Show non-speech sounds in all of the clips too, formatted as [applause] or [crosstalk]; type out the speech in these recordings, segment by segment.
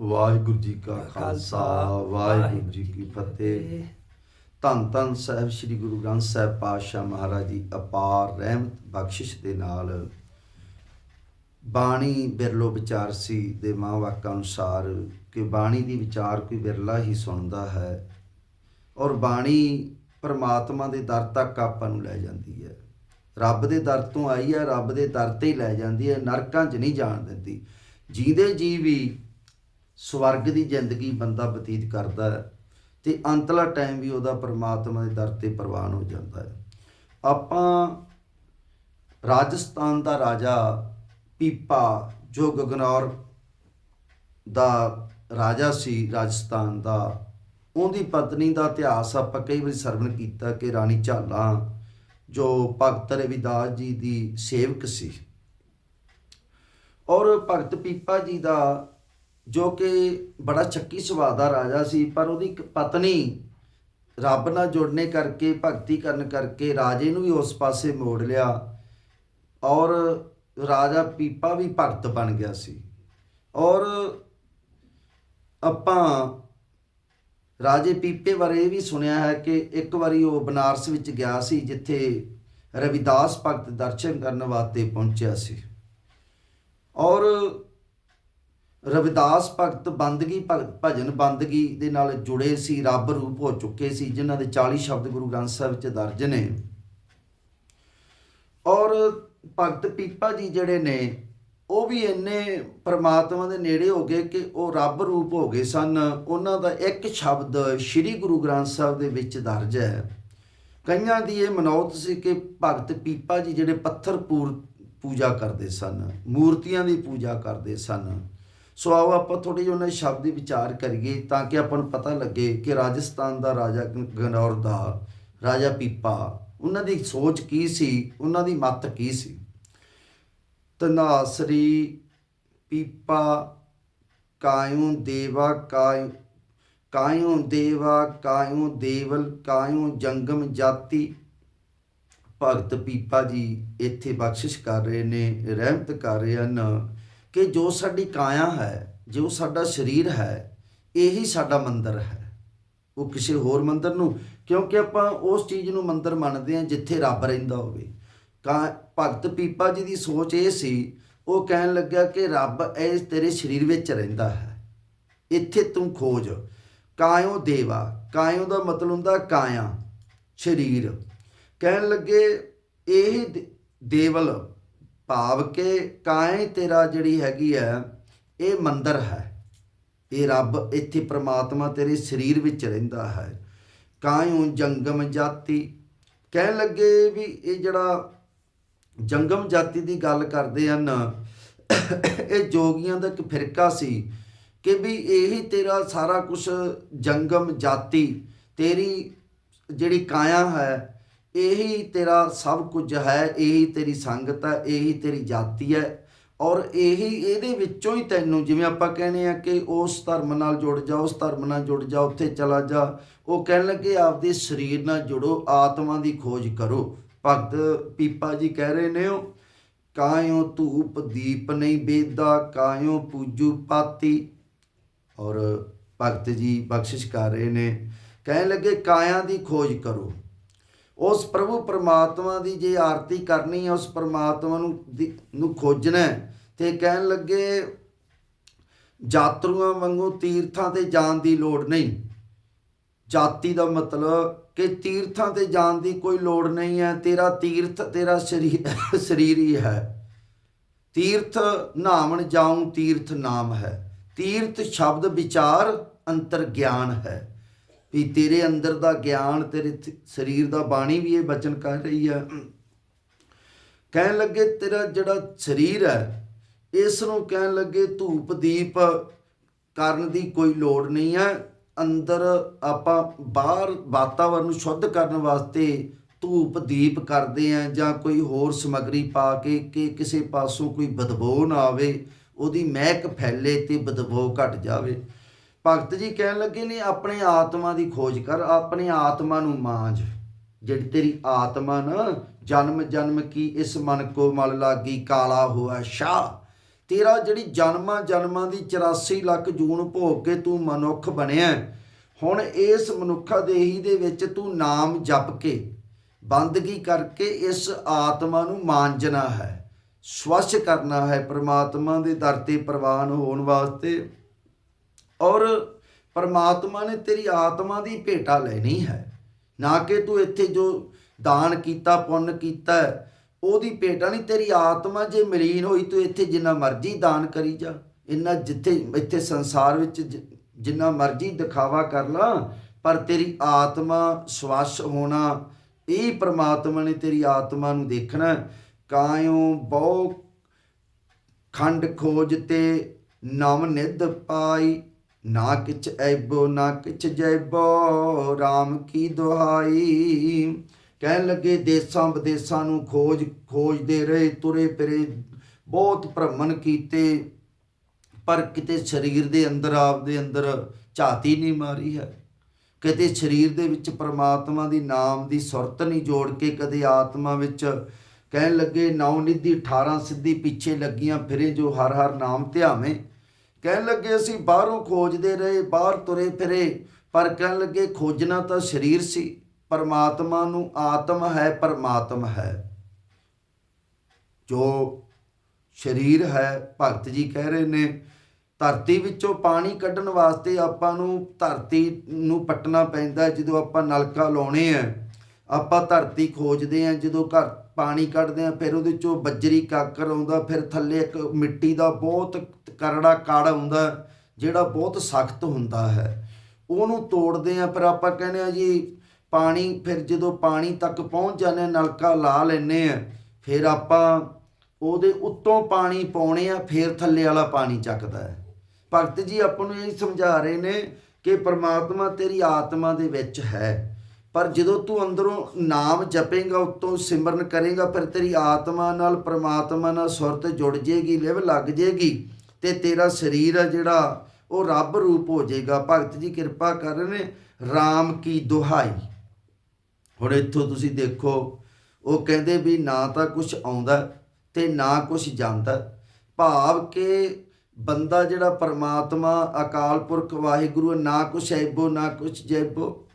ਵਾਹਿਗੁਰੂ ਜੀ ਕਾ ਖਾਲਸਾ ਵਾਹਿਗੁਰੂ ਜੀ ਕੀ ਫਤਿਹ। ਧੰਨ ਧੰਨ ਸਾਹਿਬ ਸ੍ਰੀ ਗੁਰੂ ਗ੍ਰੰਥ ਸਾਹਿਬ ਪਾਤਸ਼ਾਹ ਮਹਾਰਾਜ ਦੀ ਅਪਾਰ ਰਹਿਮਤ ਬਖਸ਼ਿਸ਼ ਦੇ ਨਾਲ ਬਾਣੀ ਬਿਰਲੋ ਵਿਚਾਰ ਸੀ ਦੇ ਮਾਂ ਵਾਕਾਂ ਅਨੁਸਾਰ ਕਿ ਬਾਣੀ ਦੀ ਵਿਚਾਰ ਕੋਈ ਬਿਰਲਾ ਹੀ ਸੁਣਦਾ ਹੈ ਔਰ ਬਾਣੀ ਪਰਮਾਤਮਾ ਦੇ ਦਰ ਤੱਕ ਆਪਾਂ ਨੂੰ ਲੈ ਜਾਂਦੀ ਹੈ। ਰੱਬ ਦੇ ਦਰ ਤੋਂ ਆਈ ਹੈ ਰੱਬ ਦੇ ਦਰ ਤੇ ਹੀ ਲੈ ਜਾਂਦੀ ਹੈ ਨਰਕਾਂ 'ਚ ਨਹੀਂ ਜਾਣ ਦਿੰਦੀ। ਜੀਂਦੇ ਜੀ ਵੀ ਸਵਰਗ ਦੀ ਜ਼ਿੰਦਗੀ ਬੰਦਾ ਬਤੀਤ ਕਰਦਾ ਹੈ ਤੇ ਅੰਤਲਾ ਟਾਈਮ ਵੀ ਉਹਦਾ ਪਰਮਾਤਮਾ ਦੇ ਦਰ ਤੇ ਪ੍ਰਵਾਨ ਹੋ ਜਾਂਦਾ ਹੈ। ਆਪਾਂ ਰਾਜਸਥਾਨ ਦਾ ਰਾਜਾ ਪੀਪਾ ਜੋ ਗਗਨੌਰ ਦਾ ਰਾਜਾ ਸੀ ਰਾਜਸਥਾਨ ਦਾ, ਉਹਦੀ ਪਤਨੀ ਦਾ ਇਤਿਹਾਸ ਆਪਾਂ ਕਈ ਵਾਰੀ ਸਰਵਣ ਕੀਤਾ ਕਿ ਰਾਣੀ ਝਾਲਾ ਜੋ ਭਗਤ ਰਵਿਦਾਸ ਜੀ ਦੀ ਸੇਵਕ ਸੀ। ਔਰ ਭਗਤ ਪੀਪਾ ਜੀ ਦਾ ਜੋ ਕਿ ਬੜਾ ਚੱਕੀ ਸੁਭਾਅ ਦਾ ਰਾਜਾ ਸੀ, ਪਰ ਉਹਦੀ ਇੱਕ ਪਤਨੀ ਰੱਬ ਨਾਲ ਜੁੜਨੇ ਕਰਕੇ, ਭਗਤੀ ਕਰਨ ਕਰਕੇ ਰਾਜੇ ਨੂੰ ਵੀ ਉਸ ਪਾਸੇ ਮੋੜ ਲਿਆ ਔਰ ਰਾਜਾ ਪੀਪਾ ਵੀ ਭਗਤ ਬਣ ਗਿਆ ਸੀ। ਔਰ ਆਪਾਂ ਰਾਜੇ ਪੀਪੇ ਬਾਰੇ ਇਹ ਵੀ ਸੁਣਿਆ ਹੈ ਕਿ ਇੱਕ ਵਾਰੀ ਉਹ ਬਨਾਰਸ ਵਿੱਚ ਗਿਆ ਸੀ, ਜਿੱਥੇ ਰਵਿਦਾਸ ਭਗਤ ਦਰਸ਼ਨ ਕਰਨ ਵਾਸਤੇ ਪਹੁੰਚਿਆ ਸੀ। ਔਰ ਰਵਿਦਾਸ ਭਗਤ ਬੰਦਗੀ ਭਗਤ ਭਜਨ ਬੰਦਗੀ ਦੇ ਨਾਲ ਜੁੜੇ ਸੀ, ਰੱਬ ਰੂਪ ਹੋ ਚੁੱਕੇ ਸੀ, ਜਿਨ੍ਹਾਂ ਦੇ 40 ਸ਼ਬਦ ਗੁਰੂ ਗ੍ਰੰਥ ਸਾਹਿਬ ਵਿੱਚ ਦਰਜ ਨੇ। ਔਰ ਭਗਤ ਪੀਪਾ ਜੀ ਜਿਹੜੇ ਨੇ, ਉਹ ਵੀ ਇੰਨੇ ਪ੍ਰਮਾਤਮਾ ਦੇ ਨੇੜੇ ਹੋ ਗਏ ਕਿ ਉਹ ਰੱਬ ਰੂਪ ਹੋ ਗਏ ਸਨ। ਉਹਨਾਂ ਦਾ ਇੱਕ ਸ਼ਬਦ ਸ੍ਰੀ ਗੁਰੂ ਗ੍ਰੰਥ ਸਾਹਿਬ ਦੇ ਵਿੱਚ ਦਰਜ ਹੈ। ਕਈਆਂ ਦੀ ਇਹ ਮਨੌਤ ਸੀ ਕਿ ਭਗਤ ਪੀਪਾ ਜੀ ਜਿਹੜੇ ਪੱਥਰ ਪੂਰ ਪੂਜਾ ਕਰਦੇ ਸਨ, ਮੂਰਤੀਆਂ ਦੀ ਪੂਜਾ ਕਰਦੇ ਸਨ। ਸੋ ਆਓ ਆਪਾਂ ਥੋੜੀ ਜਿਹੀ ਉਹਨਾਂ ਦੇ ਸ਼ਬਦ ਦੀ ਵਿਚਾਰ ਕਰੀਏ ਤਾਂ ਕਿ ਆਪਾਂ ਨੂੰ ਪਤਾ ਲੱਗੇ ਕਿ ਰਾਜਸਥਾਨ ਦਾ ਰਾਜਾ ਗਨੌਰ ਦਾ ਰਾਜਾ ਪੀਪਾ, ਉਹਨਾਂ ਦੀ ਸੋਚ ਕੀ ਸੀ? ਉਹਨਾਂ ਦੀ ਮੱਤ ਕੀ ਸੀ? ਤਨਾਸਰੀ ਪੀਪਾ, ਕਾਇਉ ਦੇਵਾ ਕਾਇ ਕਾਇਉ ਦੇਵਾ, ਕਾਇਉ ਦੇਵਲ, ਕਾਇਉ ਜੰਗਮ ਜਾਤੀ? ਭਗਤ ਪੀਪਾ ਜੀ ਇੱਥੇ ਬਖਸ਼ਿਸ਼ ਕਰ ਰਹੇ ਨੇ, ਰਹਿਮਤ ਕਰ ਰਹੇ ਹਨ। ਕਿ ਜੋ ਸਾਡੀ ਕਾਇਆ ਹੈ, ਜੋ ਸਾਡਾ ਸਰੀਰ ਹੈ, ਇਹੀ ਸਾਡਾ ਮੰਦਰ ਹੈ। ਉਹ ਕਿਸੇ ਹੋਰ ਮੰਦਰ ਨੂੰ, ਕਿਉਂਕਿ ਆਪਾਂ ਉਸ ਚੀਜ਼ ਨੂੰ ਮੰਦਰ ਮੰਨਦੇ ਹਾਂ ਜਿੱਥੇ ਰੱਬ ਰਹਿੰਦਾ ਹੋਵੇ। ਕਾ ਭਗਤ ਪੀਪਾ ਜੀ ਦੀ ਸੋਚ ਇਹ ਸੀ, ਉਹ ਕਹਿਣ ਲੱਗਾ ਕਿ ਰੱਬ ਇਹ ਤੇਰੇ ਸਰੀਰ ਵਿੱਚ ਰਹਿੰਦਾ ਹੈ। ਇੱਥੇ ਤੂੰ ਖੋਜ। ਕਾਇਓ ਦੇਵਾ? ਕਾਇਓ ਦਾ ਮਤਲਬ ਹੁੰਦਾ ਕਾਇਆ, ਸਰੀਰ। ਕਹਿਣ ਲੱਗੇ, ਇਹ ਦੇ- ਦੇਵਲ ਭਾਵ ਕਿ ਕਾਇ ਤੇਰਾ ਜਿਹੜੀ ਹੈਗੀ ਹੈ ਇਹ ਮੰਦਰ ਹੈ। ਇਹ ਰੱਬ ਇੱਥੇ ਪ੍ਰਮਾਤਮਾ ਤੇਰੇ ਸਰੀਰ ਵਿੱਚ ਰਹਿੰਦਾ ਹੈ। ਕਾਇਓ ਜੰਗਮ ਜਾਤੀ। ਕਹਿਣ ਲੱਗੇ ਵੀ ਇਹ ਜਿਹੜਾ ਜੰਗਮ ਜਾਤੀ ਦੀ ਗੱਲ ਕਰਦੇ ਹਨ, ਇਹ ਜੋਗੀਆਂ ਦਾ ਇੱਕ ਫਿਰਕਾ ਸੀ ਕਿ ਵੀ ਇਹੀ ਤੇਰਾ ਸਾਰਾ ਕੁਝ ਜੰਗਮ ਜਾਤੀ, ਤੇਰੀ ਜਿਹੜੀ ਕਾਇਆ ਹੈ ਇਹੀ ਤੇਰਾ ਸਭ ਕੁਝ ਹੈ, ਇਹੀ ਤੇਰੀ ਸੰਗਤ ਹੈ, ਇਹੀ ਤੇਰੀ ਜਾਤੀ ਹੈ ਔਰ ਇਹੀ ਇਹਦੇ ਵਿੱਚੋਂ ਹੀ ਤੈਨੂੰ ਜਿਵੇਂ ਆਪਾਂ ਕਹਿੰਦੇ ਆ ਕਿ ਉਸ ਧਰਮ ਨਾਲ ਜੁੜ ਜਾ, ਉਸ ਧਰਮ ਨਾਲ ਜੁੜ ਜਾ, ਉੱਥੇ ਚਲਾ ਜਾ, ਉਹ ਕਹਿਣ ਲੱਗੇ ਆਪਦੇ ਸਰੀਰ ਨਾਲ ਜੁੜੋ, ਆਤਮਾ ਦੀ ਖੋਜ ਕਰੋ। ਭਗਤ ਪੀਪਾ ਜੀ ਕਹਿ ਰਹੇ ਨੇ ਉਹ, ਕਾਇਓ ਧੂਪ ਦੀਪ ਨਹੀਂ ਬੇਦਾ, ਕਾਇਓ ਪੂਜੂ ਪਾਤੀ। ਔਰ ਭਗਤ ਜੀ ਬਖਸ਼ਿਸ਼ ਕਰ ਰਹੇ ਨੇ, ਕਹਿਣ ਲੱਗੇ ਕਾਇਆ ਦੀ ਖੋਜ ਕਰੋ। ਉਸ ਪ੍ਰਭੂ ਪਰਮਾਤਮਾ ਦੀ ਜੇ ਆਰਤੀ ਕਰਨੀ ਹੈ ਉਸ ਪਰਮਾਤਮਾ ਨੂੰ ਦੀ- ਨੂੰ ਖੋਜਣਾ ਹੈ, ਤੇ ਕਹਿਣ ਲੱਗੇ ਜਾਤਰੂਆਂ ਵਾਂਗੂ ਤੀਰਥਾਂ ਤੇ ਜਾਣ ਦੀ ਲੋੜ ਨਹੀਂ। ਜਾਤੀ ਦਾ ਮਤਲਬ ਕਿ ਤੀਰਥਾਂ ਤੇ ਜਾਣ ਦੀ ਕੋਈ ਲੋੜ ਨਹੀਂ ਹੈ ਤੇਰਾ ਤੀਰਥ ਤੇਰਾ ਸਰੀਰ [laughs] ਸਰੀਰ ਹੀ ਹੈ। ਤੀਰਥ ਨਾਮਣ ਜਾਉ ਤੀਰਥ ਨਾਮ ਹੈ। ਤੀਰਥ ਸ਼ਬਦ ਵਿਚਾਰ ਅੰਤਰ ਗਿਆਨ ਹੈ। ਵੀ ਤੇਰੇ ਅੰਦਰ ਦਾ ਗਿਆਨ, ਤੇਰੇ ਸਰੀਰ ਦਾ ਬਾਣੀ ਵੀ ਇਹ ਬਚਨ ਕਰ ਰਹੀ ਹੈ ਕਹਿਣ ਲੱਗੇ, ਤੇਰਾ ਜਿਹੜਾ ਸਰੀਰ ਹੈ ਇਸ ਨੂੰ ਕਹਿਣ ਲੱਗੇ ਧੂਪ, ਦੀਪ ਕਰਨ ਦੀ ਕੋਈ ਲੋੜ ਨਹੀਂ ਹੈ। ਅੰਦਰ ਆਪਾਂ ਬਾਹਰ ਵਾਤਾਵਰਨ ਨੂੰ ਸ਼ੁੱਧ ਕਰਨ ਵਾਸਤੇ ਧੂਪ, ਦੀਪ ਕਰਦੇ ਆ ਜਾਂ ਕੋਈ ਹੋਰ ਸਮਗਰੀ ਪਾ ਕੇ ਕਿ ਕਿਸੇ ਪਾਸੋਂ ਕੋਈ ਬਦਬੂ ਨਾ ਆਵੇ, ਉਹਦੀ ਮਹਿਕ ਫੈਲੇ ਤੇ ਬਦਬੂ ਘਟ ਜਾਵੇ। ਭਗਤ ਜੀ ਕਹਿਣ ਲੱਗੇ ਨੇ, ਆਪਣੇ ਆਤਮਾ ਦੀ ਖੋਜ ਕਰ, ਆਪਣੇ ਆਤਮਾ ਨੂੰ ਮਾਂਜ। ਜਿਹੜੀ ਤੇਰੀ ਆਤਮਾ ਨਾ, ਜਨਮ ਜਨਮ ਕੀ ਇਸ ਮਨ ਕੋ ਮਲ ਲਾਗੀ, ਕਾਲਾ ਹੋਆ ਸ਼ਾ। ਤੇਰਾ ਜਿਹੜੀ ਜਨਮਾਂ ਜਨਮਾਂ ਦੀ 84 ਲੱਖ ਜੂਨ ਭੋਗ ਕੇ ਤੂੰ ਮਨੁੱਖ ਬਣਿਆ ਹੁਣ ਇਸ ਮਨੁੱਖਾ ਦੇਹੀ ਦੇ ਵਿੱਚ ਤੂੰ ਨਾਮ ਜਪ ਕੇ, ਬੰਦਗੀ ਕਰਕੇ ਇਸ ਆਤਮਾ ਨੂੰ ਮਾਂਜਣਾ ਹੈ। ਸਵੱਛ ਕਰਨਾ ਹੈ, ਪ੍ਰਮਾਤਮਾ ਦੇ ਦਰ ਤੇ ਪ੍ਰਵਾਨ ਹੋਣ ਵਾਸਤੇ। ਔਰ ਪਰਮਾਤਮਾ ਨੇ ਤੇਰੀ ਆਤਮਾ ਦੀ ਭੇਟਾ ਲੈਣੀ ਹੈ। ਨਾ ਕਿ ਤੂੰ ਇੱਥੇ ਜੋ ਦਾਨ ਕੀਤਾ, ਪੁੰਨ ਕੀਤਾ, ਉਹਦੀ ਭੇਟਾ ਨਹੀਂ, ਤੇਰੀ ਆਤਮਾ ਜੇ ਮਲੀਨ ਹੋਈ, ਤੂੰ ਇੱਥੇ ਜਿੰਨਾ ਮਰਜ਼ੀ ਦਾਨ ਕਰੀ ਜਾ। ਇੰਨਾ ਜਿੱਥੇ, ਇੱਥੇ ਸੰਸਾਰ ਵਿੱਚ ਜਿੰਨਾ ਮਰਜ਼ੀ ਦਿਖਾਵਾ ਕਰ ਲਾ, ਪਰ ਤੇਰੀ ਆਤਮਾ ਸਵੱਛ ਹੋਣਾ, ਇਹ ਪ੍ਰਮਾਤਮਾ ਨੇ ਤੇਰੀ ਆਤਮਾ ਨੂੰ ਦੇਖਣਾ। ਕਾਇਓ ਬਹੁ ਖੰਡ ਖੋਜ ਤੇ ਨਵ ਨਿਧ ਪਾਈ ਨਾ ਕਿਛ ਐਬੋ, ਨਾ ਕਿਛ ਜੈਬੋ RAM ਕੀ ਦੁਹਾਈ? ਕਹਿਣ ਲੱਗੇ, ਦੇਸਾਂ ਵਿਦੇਸਾਂ ਨੂੰ ਖੋਜ, ਖੋਜਦੇ ਰਹੇ, ਤੁਰੇ ਫਿਰੇ, ਬਹੁਤ ਭ੍ਰਮਣ ਕੀਤੇ, ਪਰ ਕਿਤੇ ਸਰੀਰ ਦੇ ਅੰਦਰ ਆਪ ਦੇ ਅੰਦਰ ਝਾਤੀ ਨਹੀਂ ਮਾਰੀ ਹੈ। ਕਦੇ ਸਰੀਰ ਦੇ ਵਿੱਚ ਪਰਮਾਤਮਾ ਦੀ ਨਾਮ ਦੀ ਸੁਰਤ ਨਹੀਂ ਜੋੜ ਕੇ ਕਦੇ ਆਤਮਾ ਵਿੱਚ ਕਹਿਣ ਲੱਗੇ, ਨੌ ਨਿਧੀ 18 ਸਿੱਧੀ ਪਿੱਛੇ ਲੱਗੀਆਂ ਫਿਰੇ ਜੋ ਹਰ ਹਰ ਨਾਮ ਧਿਆਵੇਂ। ਕਹਿਣ ਲੱਗੇ ਅਸੀਂ ਬਾਹਰੋਂ ਖੋਜਦੇ ਰਹੇ, ਬਾਹਰ ਤੁਰੇ ਫਿਰੇ। ਪਰ ਕਹਿਣ ਲੱਗੇ, ਖੋਜਣਾ ਤਾਂ ਸਰੀਰ ਸੀ। ਪਰਮਾਤਮਾ ਨੂੰ ਆਤਮ ਹੈ, ਪਰਮਾਤਮ ਹੈ। ਜੋ ਸਰੀਰ ਹੈ, ਭਗਤ ਜੀ ਕਹਿ ਰਹੇ ਨੇ, ਧਰਤੀ ਵਿੱਚੋਂ ਪਾਣੀ ਕੱਢਣ ਵਾਸਤੇ ਆਪਾਂ ਨੂੰ ਧਰਤੀ ਨੂੰ ਪੱਟਣਾ ਪੈਂਦਾ ਜਦੋਂ ਆਪਾਂ ਨਲਕਾ ਲਾਉਣੇ ਆ, ਆਪਾਂ ਧਰਤੀ ਖੋਜਦੇ ਆ। ਜਦੋਂ ਘਰ ਪਾਣੀ ਕੱਢਦੇ ਆ, ਫਿਰ ਉਹਦੇ ਚੋਂ ਬੱਜਰੀ ਕਾਕਰ ਆਉਂਦਾ, ਫਿਰ ਥੱਲੇ ਇੱਕ ਮਿੱਟੀ ਦਾ ਬਹੁਤ ਕਰੜਾ ਕੜ ਹੁੰਦਾ, ਜਿਹੜਾ ਬਹੁਤ ਸਖਤ ਹੁੰਦਾ ਹੈ। ਉਹਨੂੰ ਤੋੜਦੇ ਆ ਫਿਰ ਆਪਾਂ ਕਹਿੰਦੇ ਆ ਜੀ, ਪਾਣੀ, ਫਿਰ ਜਦੋਂ ਪਾਣੀ ਤੱਕ ਪਹੁੰਚ ਜਾਂਦੇ ਆ ਨਲਕਾ ਲਾ ਲੈਨੇ ਆ ਫਿਰ ਆਪਾਂ ਉਹਦੇ ਉੱਤੋਂ ਪਾਣੀ ਪਾਉਣੇ ਆ ਫਿਰ ਥੱਲੇ ਵਾਲਾ ਪਾਣੀ ਚੱਕਦਾ ਹੈ। ਭਗਤ ਜੀ, ਆਪਾਂ ਨੂੰ ਇਹ ਸਮਝਾ ਰਹੇ ਨੇ ਕਿ ਪ੍ਰਮਾਤਮਾ ਤੇਰੀ ਆਤਮਾ ਦੇ ਵਿੱਚ ਹੈ। ਪਰ ਜਦੋਂ ਤੂੰ ਅੰਦਰੋਂ ਨਾਮ ਜਪੇਂਗਾ, ਉਤੋਂ ਸਿਮਰਨ ਕਰੇਗਾ, ਫਿਰ ਤੇਰੀ ਆਤਮਾ ਨਾਲ, ਪ੍ਰਮਾਤਮਾ ਨਾਲ ਸੁਰਤ ਜੁੜ ਜੇਗੀ, ਲਿਵ ਲੱਗ ਜੇਗੀ। ਤੇ ਤੇਰਾ ਸਰੀਰ ਆ ਜਿਹੜਾ, ਉਹ ਰੱਬ ਰੂਪ ਹੋ ਜਾਏਗਾ। ਭਗਤ ਜੀ ਕਿਰਪਾ ਕਰ ਰਹੇ ਨੇ RAM ਕੀ ਦੁਹਾਈ। ਹੁਣ ਇੱਥੋਂ ਤੁਸੀਂ ਦੇਖੋ, ਉਹ ਕਹਿੰਦੇ ਵੀ ਨਾ ਤਾਂ ਕੁਝ ਆਉਂਦਾ ਤੇ ਨਾ ਕੁਝ ਜਾਂਦਾ। ਭਾਵ ਕਿ ਬੰਦਾ ਜਿਹੜਾ ਪਰਮਾਤਮਾ, ਅਕਾਲ ਪੁਰਖ, ਵਾਹਿਗੁਰੂ, ਨਾ ਕੁਛ ਐਬੋ, ਨਾ ਕੁਛ ਜੈਬੋ,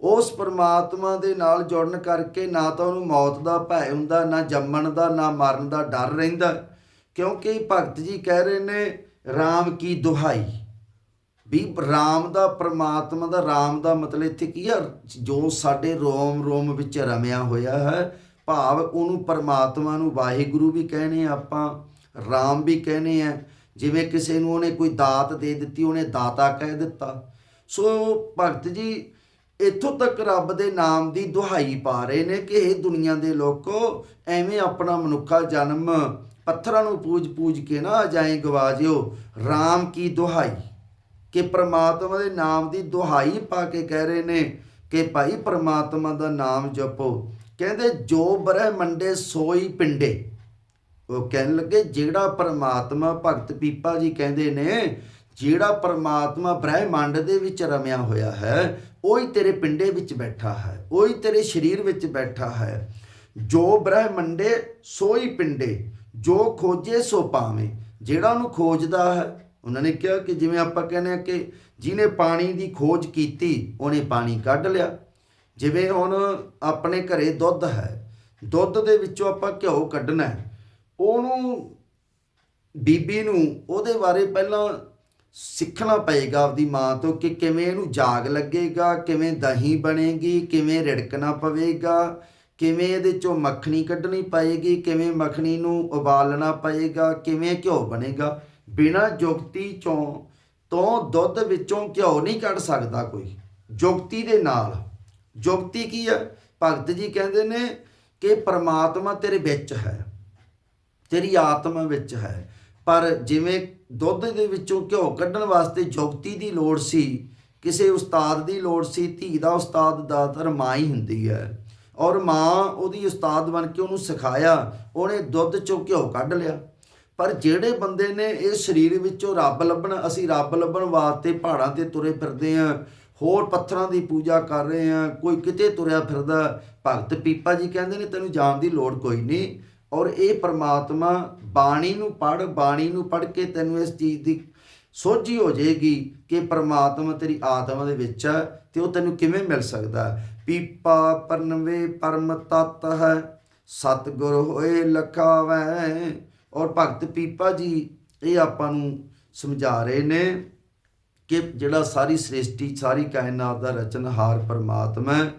ਉਸ ਪਰਮਾਤਮਾ ਦੇ ਨਾਲ ਜੁੜਨ ਕਰਕੇ ਨਾ ਤਾਂ ਉਹਨੂੰ ਮੌਤ ਦਾ ਭੈ ਹੁੰਦਾ, ਨਾ ਜੰਮਣ ਦਾ, ਨਾ ਮਰਨ ਦਾ ਡਰ ਰਹਿੰਦਾ। ਕਿਉਂਕਿ ਭਗਤ ਜੀ ਕਹਿ ਰਹੇ ਨੇ RAM ਕੀ ਦੁਹਾਈ? ਵੀ ਰਾਮ ਦਾ ਪ੍ਰਮਾਤਮਾ ਦਾ, ਰਾਮ ਦਾ ਮਤਲਬ ਇੱਥੇ ਕੀ ਆ? ਜੋ ਸਾਡੇ ਰੋਮ ਰੋਮ ਵਿੱਚ ਰਮਿਆ ਹੋਇਆ ਹੈ, ਭਾਵ ਉਹਨੂੰ ਪਰਮਾਤਮਾ ਨੂੰ ਵਾਹਿਗੁਰੂ ਵੀ ਕਹਿੰਦੇ ਆ ਆਪਾਂ, ਰਾਮ ਵੀ ਕਹਿੰਦੇ ਆ ਜਿਵੇਂ ਕਿਸੇ ਨੂੰ ਉਹਨੇ ਕੋਈ ਦਾਤ ਦੇ ਦਿੱਤੀ, ਉਹਨੇ ਦਾਤਾ ਕਹਿ ਦਿੱਤਾ। ਸੋ ਭਗਤ ਜੀ ਇੱਥੋਂ ਤੱਕ ਰੱਬ ਦੇ ਨਾਮ ਦੀ ਦੁਹਾਈ ਪਾ ਰਹੇ ਨੇ ਕਿ ਇਹ ਦੁਨੀਆ ਦੇ ਲੋਕੋ ਐਵੇਂ ਆਪਣਾ ਮਨੁੱਖਾ ਜਨਮ ਪੱਥਰਾਂ ਨੂੰ ਪੂਜ ਪੂਜ ਕੇ ਨਾ ਜਾਏ ਗਵਾਜਿਓ ਰਾਮ ਕੀ ਦੁਹਾਈ? ਕਿ ਪ੍ਰਮਾਤਮਾ ਦੇ ਨਾਮ ਦੀ ਦੁਹਾਈ ਪਾ ਕੇ ਕਹਿ ਰਹੇ ਨੇ ਕਿ ਭਾਈ ਪ੍ਰਮਾਤਮਾ ਦਾ ਨਾਮ ਜਪੋ। ਕਹਿੰਦੇ, ਜੋ ਬ੍ਰਹਮੰਡੇ ਸੋਈ ਪਿੰਡੇ। ਉਹ ਕਹਿਣ ਲੱਗੇ, ਜਿਹੜਾ ਪ੍ਰਮਾਤਮਾ ਭਗਤ ਪੀਪਾ ਜੀ ਕਹਿੰਦੇ ਨੇ ਜਿਹੜਾ ਪਰਮਾਤਮਾ ਬ੍ਰਹਿਮੰਡ ਦੇ ਵਿੱਚ ਰਮਿਆ ਹੋਇਆ ਹੈ, ਉਹੀ ਤੇਰੇ ਪਿੰਡੇ ਵਿੱਚ ਬੈਠਾ ਹੈ, ਉਹੀ ਤੇਰੇ ਸਰੀਰ ਵਿੱਚ ਬੈਠਾ ਹੈ। ਜੋ ਬ੍ਰਹਮੰਡੇ, ਸੋਈ ਪਿੰਡੇ, ਜੋ ਖੋਜੇ ਸੋ ਪਾਵੇਂ। ਜਿਹੜਾ ਉਹਨੂੰ ਖੋਜਦਾ ਹੈ, ਉਹਨਾਂ ਨੇ ਕਿਹਾ ਕਿ ਜਿਵੇਂ ਆਪਾਂ ਕਹਿੰਦੇ ਆ ਕਿ ਜਿਹਨੇ ਪਾਣੀ ਦੀ ਖੋਜ ਕੀਤੀ, ਉਹਨੇ ਪਾਣੀ ਕੱਢ ਲਿਆ। ਜਿਵੇਂ ਹੁਣ ਆਪਣੇ ਘਰੇ ਦੁੱਧ ਹੈ, ਦੁੱਧ ਦੇ ਵਿੱਚੋਂ ਆਪਾਂ ਘਿਓ ਕੱਢਣਾ ਉਹਨੂੰ ਬੀਬੀ ਨੂੰ ਉਹਦੇ ਬਾਰੇ ਪਹਿਲਾਂ ਸਿੱਖਣਾ ਪਏਗਾ ਆਪਦੀ ਮਾਂ ਤੋਂ ਕਿ ਕਿਵੇਂ ਇਹਨੂੰ ਜਾਗ ਲੱਗੇਗਾ, ਕਿਵੇਂ ਦਹੀਂ ਬਣੇਗੀ, ਕਿਵੇਂ ਰਿੜਕਣਾ ਪਵੇਗਾ, ਕਿਵੇਂ ਇਹਦੇ ਚੋਂ ਮੱਖਣੀ ਕੱਢਣੀ ਪਏਗੀ, ਕਿਵੇਂ ਮੱਖਣੀ ਨੂੰ ਉਬਾਲਣਾ ਪਏਗਾ, ਕਿਵੇਂ ਘਿਓ ਬਣੇਗਾ। ਬਿਨਾਂ ਜੁਗਤੀ ਚੋਂ ਤੋਂ ਦੁੱਧ ਵਿੱਚੋਂ ਘਿਓ ਨਹੀਂ ਕੱਢ ਸਕਦਾ ਕੋਈ। ਜੁਗਤੀ ਦੇ ਨਾਲ। ਜੁਗਤੀ ਕੀ ਹੈ ਭਗਤ ਜੀ ਕਹਿੰਦੇ ਨੇ ਕਿ ਪਰਮਾਤਮਾ ਤੇਰੇ ਵਿੱਚ ਹੈ। ਤੇਰੀ ਆਤਮਾ ਵਿੱਚ ਹੈ। ਪਰ ਜਿਵੇਂ ਦੁੱਧ ਦੇ ਵਿੱਚੋਂ ਘਿਓ ਕੱਢਣ ਵਾਸਤੇ ਜੋਗਤੀ ਦੀ ਲੋੜ ਸੀ, ਕਿਸੇ ਉਸਤਾਦ ਦੀ ਲੋੜ ਸੀ, ਧੀ ਦਾ ਉਸਤਾਦ ਦਾਤਰ ਮਾਂ ਹੀ ਹੁੰਦੀ ਹੈ। ਔਰ ਮਾਂ ਉਹਦੀ ਉਸਤਾਦ ਬਣ ਕੇ ਉਹਨੂੰ ਸਿਖਾਇਆ, ਉਹਨੇ ਦੁੱਧ ਚੋਂ ਘਿਓ ਕੱਢ ਲਿਆ। ਪਰ ਜਿਹੜੇ ਬੰਦੇ ਨੇ ਇਹ ਸਰੀਰ ਵਿੱਚੋਂ ਰੱਬ ਲੱਭਣ, ਅਸੀਂ ਰੱਬ ਲੱਭਣ ਵਾਸਤੇ ਪਹਾੜਾਂ ਤੇ ਤੁਰੇ ਫਿਰਦੇ ਆਂ ਹੋਰ ਪੱਥਰਾਂ ਦੀ ਪੂਜਾ ਕਰ ਰਹੇ ਆਂ ਕੋਈ ਕਿਤੇ ਤੁਰਿਆ ਫਿਰਦਾ, ਭਗਤ ਪੀਪਾ ਜੀ ਕਹਿੰਦੇ ਨੇ, ਤੈਨੂੰ ਜਾਣ ਦੀ ਲੋੜ ਕੋਈ ਨਹੀਂ। ਔਰ ਇਹ ਪਰਮਾਤਮਾ ਬਾਣੀ ਨੂੰ ਪੜ ਬਾਣੀ ਨੂੰ ਪੜ ਕੇ ਤੈਨੂੰ ਇਸ ਚੀਜ਼ ਦੀ ਸੋਝੀ ਹੋ ਜਾਏਗੀ ਕਿ ਪਰਮਾਤਮਾ ਤੇਰੀ ਆਤਮਾ ਦੇ ਵਿੱਚ ਹੈ ਤੇ ਉਹ ਤੈਨੂੰ ਕਿਵੇਂ ਮਿਲ ਸਕਦਾ ਪੀਪਾ ਪਰਨਵੇ ਪਰਮ ਤਤ ਹੈ ਸਤਿਗੁਰ ਹੋਏ ਲਖਾਵੈ। ਔਰ ਭਗਤ ਪੀਪਾ ਜੀ ਇਹ ਆਪਾਂ ਨੂੰ ਸਮਝਾ ਰਹੇ ਨੇ ਕਿ ਜਿਹੜਾ ਸਾਰੀ ਸ੍ਰਿਸ਼ਟੀ ਸਾਰੀ ਕਾਇਨਾਤ ਦਾ ਰਚਨਹਾਰ ਪਰਮਾਤਮਾ ਹੈ,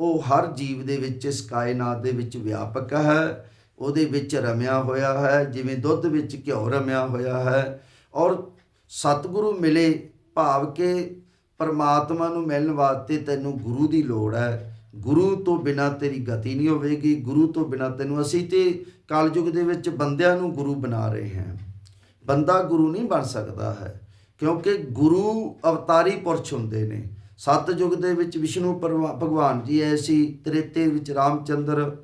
ਉਹ ਹਰ ਜੀਵ ਦੇ ਵਿੱਚ ਇਸ ਕਾਇਨਾਤ ਦੇ ਵਿੱਚ ਵਿਆਪਕ ਹੈ। ਉਹਦੇ ਵਿੱਚ ਰਮਿਆ ਹੋਇਆ ਹੈ, ਜਿਵੇਂ ਦੁੱਧ ਵਿੱਚ ਘਿਓ ਰਮਿਆ ਹੋਇਆ ਹੈ ਔਰ ਸਤਿਗੁਰੂ ਮਿਲੇ ਭਾਵ ਕਿ ਪਰਮਾਤਮਾ ਨੂੰ ਮਿਲਣ ਵਾਸਤੇ ਤੈਨੂੰ ਗੁਰੂ ਦੀ ਲੋੜ ਹੈ। ਗੁਰੂ ਤੋਂ ਬਿਨਾ ਤੇਰੀ ਗਤੀ ਨਹੀਂ ਹੋਵੇਗੀ। ਗੁਰੂ ਤੋਂ ਬਿਨਾ ਤੈਨੂੰ ਅਸੀਂ ਤੇ ਕਲਯੁਗ ਦੇ ਵਿੱਚ ਬੰਦਿਆਂ ਨੂੰ ਗੁਰੂ ਬਣਾ ਰਹੇ ਹਾਂ। ਬੰਦਾ ਗੁਰੂ ਨਹੀਂ ਬਣ ਸਕਦਾ ਹੈ, ਕਿਉਂਕਿ ਗੁਰੂ ਅਵਤਾਰੀ ਪੁਰਸ਼ ਹੁੰਦੇ ਨੇ। ਸਤਯੁਗ ਦੇ ਵਿੱਚ ਵਿਸ਼ਨੂੰ ਪਰਵਾ- ਭਗਵਾਨ ਜੀ ਆਏ ਸੀ, ਤ੍ਰੇਤੇ ਵਿੱਚ ਰਾਮਚੰਦਰ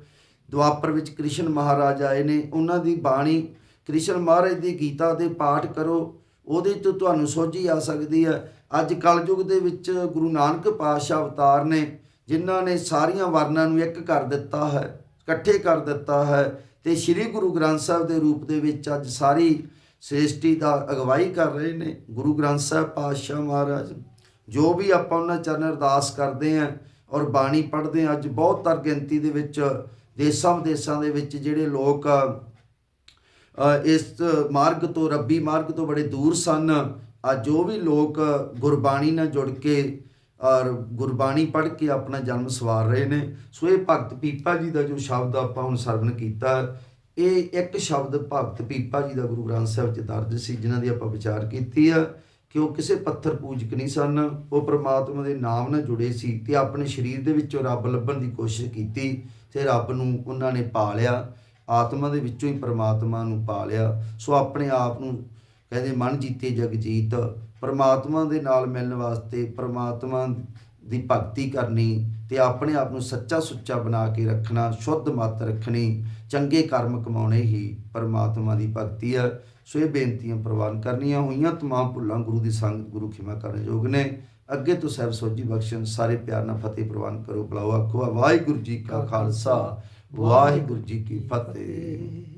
ਦੁਆਪਰ ਵਿੱਚ ਕ੍ਰਿਸ਼ਨ ਮਹਾਰਾਜ ਆਏ ਨੇ, ਉਹਨਾਂ ਦੀ ਬਾਣੀ ਕ੍ਰਿਸ਼ਨ ਮਹਾਰਾਜ ਦੀ ਗੀਤਾ ਦੇ ਪਾਠ ਕਰੋ, ਉਹਦੇ ਤੋਂ ਤੁਹਾਨੂੰ ਸੋਝੀ ਆ ਸਕਦੀ ਹੈ। ਅੱਜ ਕਲਯੁਗ ਦੇ ਵਿੱਚ ਗੁਰੂ ਨਾਨਕ ਪਾਤਸ਼ਾਹ ਅਵਤਾਰ ਨੇ, ਜਿਨ੍ਹਾਂ ਨੇ ਸਾਰੀਆਂ ਵਰਨਾਂ ਨੂੰ ਇੱਕ ਕਰ ਦਿੱਤਾ ਹੈ, ਇਕੱਠੇ ਕਰ ਦਿੱਤਾ ਹੈ, ਤੇ ਸ੍ਰੀ ਗੁਰੂ ਗ੍ਰੰਥ ਸਾਹਿਬ ਦੇ ਰੂਪ ਦੇ ਵਿੱਚ ਅੱਜ ਸਾਰੀ ਸ੍ਰਿਸ਼ਟੀ ਦਾ ਅਗਵਾਈ ਕਰ ਰਹੇ ਨੇ ਗੁਰੂ ਗ੍ਰੰਥ ਸਾਹਿਬ ਪਾਤਸ਼ਾਹ ਮਹਾਰਾਜ। ਜੋ ਵੀ ਆਪਾਂ ਉਹਨਾਂ ਚਰਨ ਅਰਦਾਸ ਕਰਦੇ ਆਂ ਔਰ ਬਾਣੀ ਪੜ੍ਹਦੇ ਆਂ ਅੱਜ ਬਹੁਤ ਤਰ ਗਿਣਤੀ ਦੇ ਵਿੱਚ ਦੇਸ਼ਾਂ ਵਿਦੇਸ਼ਾਂ ਦੇ ਵਿੱਚ ਜਿਹੜੇ ਲੋਕ ਇਸ ਮਾਰਗ ਤੋਂ, ਰੱਬੀ ਮਾਰਗ ਤੋਂ ਬੜੇ ਦੂਰ ਸਨ। ਅੱਜ ਜੋ ਵੀ ਲੋਕ ਗੁਰਬਾਣੀ ਨਾਲ ਜੁੜ ਕੇ ਔਰ ਗੁਰਬਾਣੀ ਪੜ੍ਹ ਕੇ ਆਪਣਾ ਜਨਮ ਸਵਾਰ ਰਹੇ ਨੇ। ਸੋ ਇਹ ਭਗਤ ਪੀਪਾ ਜੀ ਦਾ ਜੋ ਸ਼ਬਦ ਆਪਾਂ ਹੁਣ ਸਰਵਣ ਕੀਤਾ, ਇਹ ਇੱਕ ਸ਼ਬਦ ਭਗਤ ਪੀਪਾ ਜੀ ਦਾ ਗੁਰੂ ਗ੍ਰੰਥ ਸਾਹਿਬ 'ਚ ਦਰਜ ਸੀ, ਜਿਨ੍ਹਾਂ ਦੀ ਆਪਾਂ ਵਿਚਾਰ ਕੀਤੀ ਆ ਕਿ ਉਹ ਕਿਸੇ ਪੱਥਰ ਪੂਜਕ ਨਹੀਂ ਸਨ, ਉਹ ਪ੍ਰਮਾਤਮਾ ਦੇ ਨਾਮ ਨਾਲ ਜੁੜੇ ਸੀ ਤੇ ਆਪਣੇ ਸਰੀਰ ਦੇ ਵਿੱਚੋਂ ਰੱਬ ਲੱਭਣ ਦੀ ਕੋਸ਼ਿਸ਼ ਕੀਤੀ। ਤੇ ਰੱਬ ਨੂੰ ਉਹਨਾਂ ਨੇ ਪਾ ਲਿਆ ਆਤਮਾ ਦੇ ਵਿੱਚੋਂ ਹੀ ਪਰਮਾਤਮਾ ਨੂੰ ਪਾ ਲਿਆ ਸੋ ਆਪਣੇ ਆਪ ਨੂੰ ਕਹਿੰਦੇ ਮਨ ਜੀਤੇ ਜਗ ਜੀਤ, ਪਰਮਾਤਮਾ ਦੇ ਨਾਲ ਮਿਲਣ ਵਾਸਤੇ ਪਰਮਾਤਮਾ ਦੀ ਭਗਤੀ ਕਰਨੀ ਤੇ ਆਪਣੇ ਆਪ ਨੂੰ ਸੱਚਾ ਸੁੱਚਾ ਬਣਾ ਕੇ ਰੱਖਣਾ, ਸ਼ੁੱਧ ਮਤ ਰੱਖਣੀ, ਚੰਗੇ ਕਰਮ ਕਮਾਉਣੇ ਹੀ ਪਰਮਾਤਮਾ ਦੀ ਭਗਤੀ ਹੈ। ਸੋ ਇਹ ਬੇਨਤੀਆਂ ਪ੍ਰਵਾਨ ਕਰਨੀਆਂ ਹੋਈਆਂ, ਤਮਾਮ ਭੁੱਲਾਂ ਗੁਰੂ ਦੀ ਸੰਗਤ ਗੁਰੂ ਖਿਮਾ ਕਰਨ ਯੋਗ ਨੇ। ਅੱਗੇ ਤੋਂ ਸਹਿਬ ਸੋਜੀ ਬਖਸ਼ਣ ਸਾਰੇ ਪਿਆਰ ਨਾਲ ਫਤਿਹ ਪ੍ਰਵਾਨ ਕਰੋ ਬੁਲਾਓ ਆਖੋ ਵਾਹਿਗੁਰੂ ਜੀ ਕਾ ਖਾਲਸਾ ਵਾਹਿਗੁਰੂ ਜੀ ਕੀ ਫਤਿਹ।